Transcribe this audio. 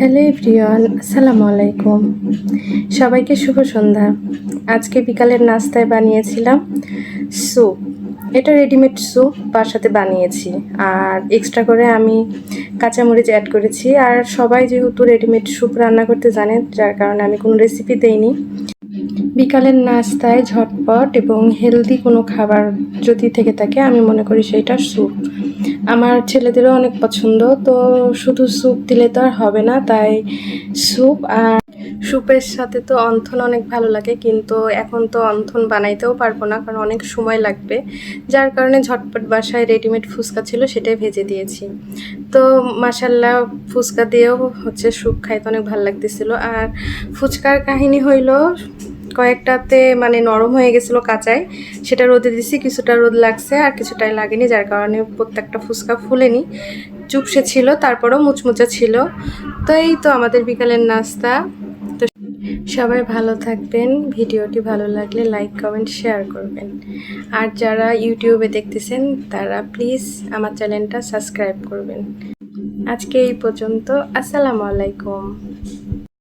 Hello everyone, আসসালামু আলাইকুম। সবাইকে শুভ সন্ধ্যা। আজকে বিকালের নাস্তায় বানিয়েছিলাম স্যুপ। এটা রেডিমেড স্যুপ বাসাতে বানিয়েছি। আর এক্সট্রা করে আমি কাঁচামরিচ অ্যাড করেছি। আর সবাই যেহেতু রেডিমেড স্যুপ রান্না করতে জানে, যার কারণে আমি কোনো রেসিপি দেইনি। বিকালের নাস্তায় ঝটপট এবং হেলদি কোনো খাবার যদি থেকে থাকে, আমি মনে করি সেইটা স্যুপ। আমার ছেলেদেরও অনেক পছন্দ, তো শুধু স্যুপ দিলে তো আর হবে না, তাই স্যুপ আর স্যুপের সাথে তো অন্থন অনেক ভালো লাগে, কিন্তু এখন তো অন্থন বানাইতেও পারব না, কারণ অনেক সময় লাগবে। যার কারণে ঝটপট বাসায় রেডিমেড ফুচকা ছিল সেটাই ভেজে দিয়েছি। তো মাসাল্লাহ ফুচকা দিয়েও হচ্ছে স্যুপ খাইতে অনেক ভালো লাগতেছিল। আর ফুচকার কাহিনী হইল কয়েকটাতে মানে নরম হয়ে গেছিল কাঁচায়। সেটা রোদে দিছি, কিছুটা রোদ লাগছে আর কিছুটাই লাগেনি, যার কারণে প্রত্যেকটা ফুচকা ফুলেনি। চুপসে ছিল, তারপরও মুচমুচা ছিল। তো এই তো আমাদের বিকালের নাস্তা। তো সবাই ভালো থাকবেন, ভিডিওটি ভালো লাগলে লাইক, কমেন্ট, শেয়ার করবেন। আর যারা ইউটিউবে দেখতেছেন, তারা প্লিজ আমার চ্যানেলটা সাবস্ক্রাইব করবেন। আজকে এই পর্যন্ত, আসসালামু আলাইকুম।